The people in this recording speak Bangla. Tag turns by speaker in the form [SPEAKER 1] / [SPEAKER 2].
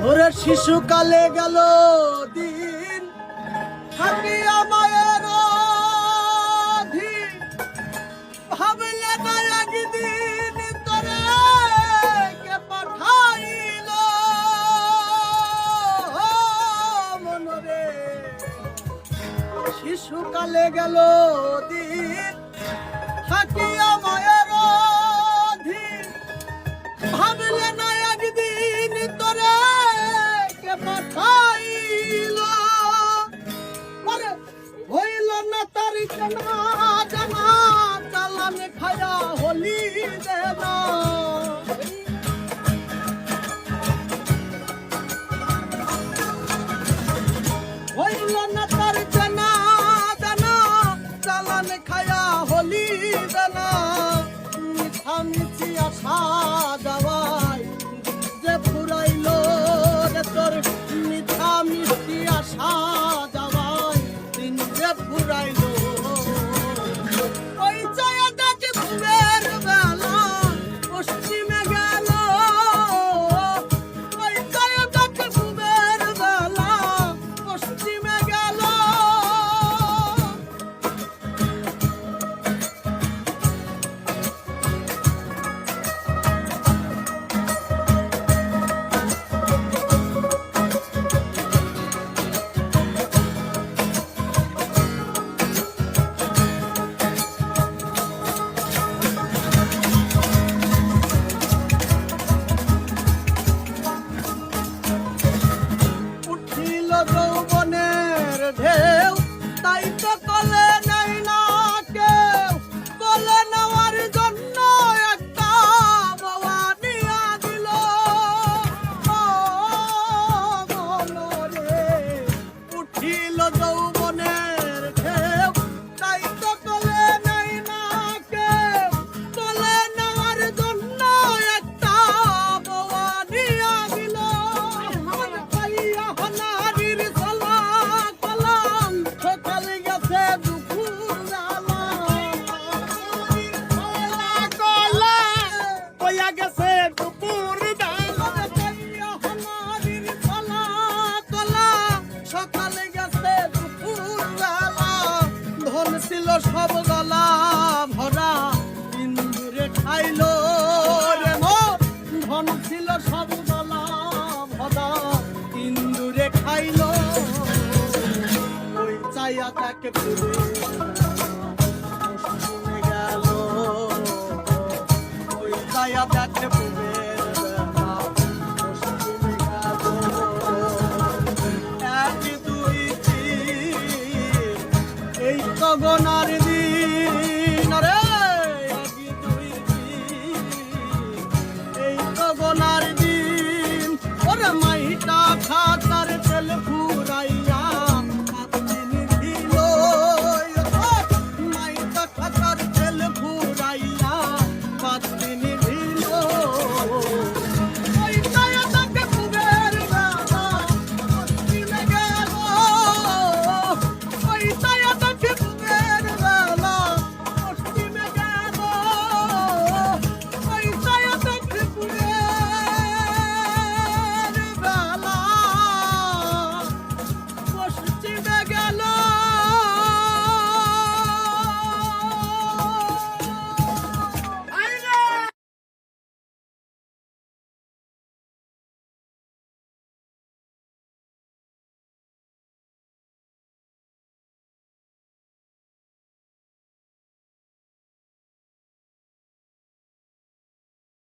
[SPEAKER 1] ঘরে শিশু কালে গেল দিন। থাকিয়া মায়ের ভাবলে না শিশুকালে গেল দিন। পাঠাইল হইল না তার জানা জানা আশা সব গলা ভরা, ইন্দুরে ঠাইল রে ধন ছিল সব গলা ভরা, ইন্দুরে ঠাইল। ওই চাইয়া তাকে গেল।